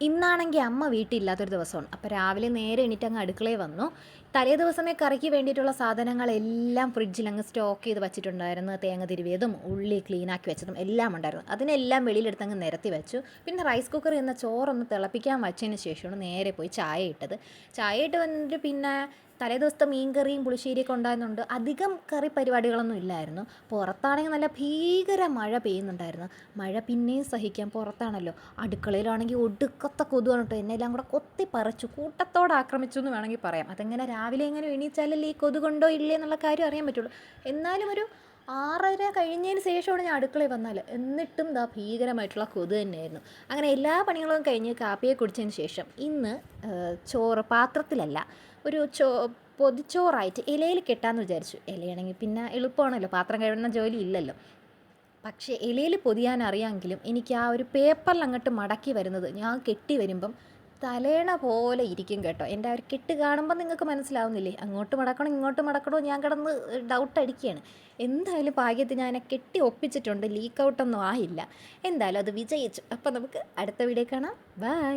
ഇന്നാണെങ്കിൽ അമ്മ വീട്ടിലില്ലാത്തൊരു ദിവസമാണ്. അപ്പോൾ രാവിലെ നേരെ എണീറ്റ് അങ്ങ് അടുക്കളയിൽ വന്നു. തലേ ദിവസമേ കറിക്ക് വേണ്ടിയിട്ടുള്ള സാധനങ്ങളെല്ലാം ഫ്രിഡ്ജിൽ അങ്ങ് സ്റ്റോക്ക് ചെയ്ത് വെച്ചിട്ടുണ്ടായിരുന്നു. തേങ്ങ തിരുവിയതും ഉള്ളി ക്ലീനാക്കി വെച്ചതും എല്ലാം ഉണ്ടായിരുന്നു. അതിനെല്ലാം വെളിയിലെടുത്ത് അങ്ങ് നിരത്തി വെച്ചു. പിന്നെ റൈസ് കുക്കർ എന്ന ചോറൊന്ന് തിളപ്പിക്കാൻ വച്ചതിന് ശേഷമാണ് നേരെ പോയി ചായ ഇട്ടത്. ചായ ഇട്ട് വന്നിട്ട് പിന്നെ തലേ ദിവസത്തെ മീൻ കറിയും പുളിശ്ശേരിയൊക്കെ ഉണ്ടായിരുന്നുണ്ട്. അധികം കറി പരിപാടികളൊന്നും ഇല്ലായിരുന്നു. പുറത്താണെങ്കിൽ നല്ല ഭീകര മഴ പെയ്യുന്നുണ്ടായിരുന്നു. മഴ പിന്നെയും സഹിക്കാൻ പുറത്താണല്ലോ. അടുക്കളയിലാണെങ്കിൽ ഒടുക്കത്തെ കൊതുവാണ് കേട്ടോ. എന്നെല്ലാം കൂടെ കൊത്തി പറിച്ചു. കൂട്ടത്തോടെ ആക്രമിച്ചു എന്ന് വേണമെങ്കിൽ പറയാം. അതെങ്ങനെ രാവിലെ എങ്ങനെ എണീച്ചാലല്ലേ ഈ കൊതുകുണ്ടോ ഇല്ലേ എന്നുള്ള കാര്യം അറിയാൻ പറ്റുള്ളൂ. എന്നാലും ഒരു ആറര കഴിഞ്ഞതിന് ശേഷമാണ് ഞാൻ അടുക്കളയിൽ വന്നാൽ എന്നിട്ടും ദാ ഭീകരമായിട്ടുള്ള കൊതു തന്നെയായിരുന്നു. അങ്ങനെ എല്ലാ പണികളും കഴിഞ്ഞ് കാപ്പിയെ കുടിച്ചതിന് ശേഷം ഇന്ന് ചോറ് പാത്രത്തിലല്ല ഒരു ചോ പൊതിച്ചോറായിട്ട് ഇലയിൽ കെട്ടാമെന്ന് വിചാരിച്ചു. ഇലയാണെങ്കിൽ പിന്നെ എളുപ്പമാണല്ലോ പാത്രം കഴുകുന്ന ജോലി ഇല്ലല്ലോ. പക്ഷേ ഇലയിൽ പൊതിയാൻ അറിയാമെങ്കിലും എനിക്ക് ആ ഒരു പേപ്പറിൽ അങ്ങോട്ട് മടക്കി വരുന്നത് ഞാൻ കെട്ടി വരുമ്പം തലേണ പോലെ ഇരിക്കും കേട്ടോ. എന്റെ ഒരു കെട്ട് കാണുമ്പോൾ നിങ്ങൾക്ക് മനസ്സിലാവുന്നില്ലേ? അങ്ങോട്ട് മടക്കണോ ഇങ്ങോട്ട് മടക്കണോ? ഞാൻ കിടന്ന് ഡൗട്ട് അടിക്കുകയാണ്. എന്തായാലും ഭാഗ്യത്തിൽ ഞാൻ കെട്ടി ഒപ്പിച്ചിട്ടുണ്ട്. ലീക്ക് ഔട്ടൊന്നും ആയില്ല. എന്തായാലും അത് വിജയിച്ചു. അപ്പോൾ നമുക്ക് അടുത്ത വീഡിയോ കാണാം. ബൈ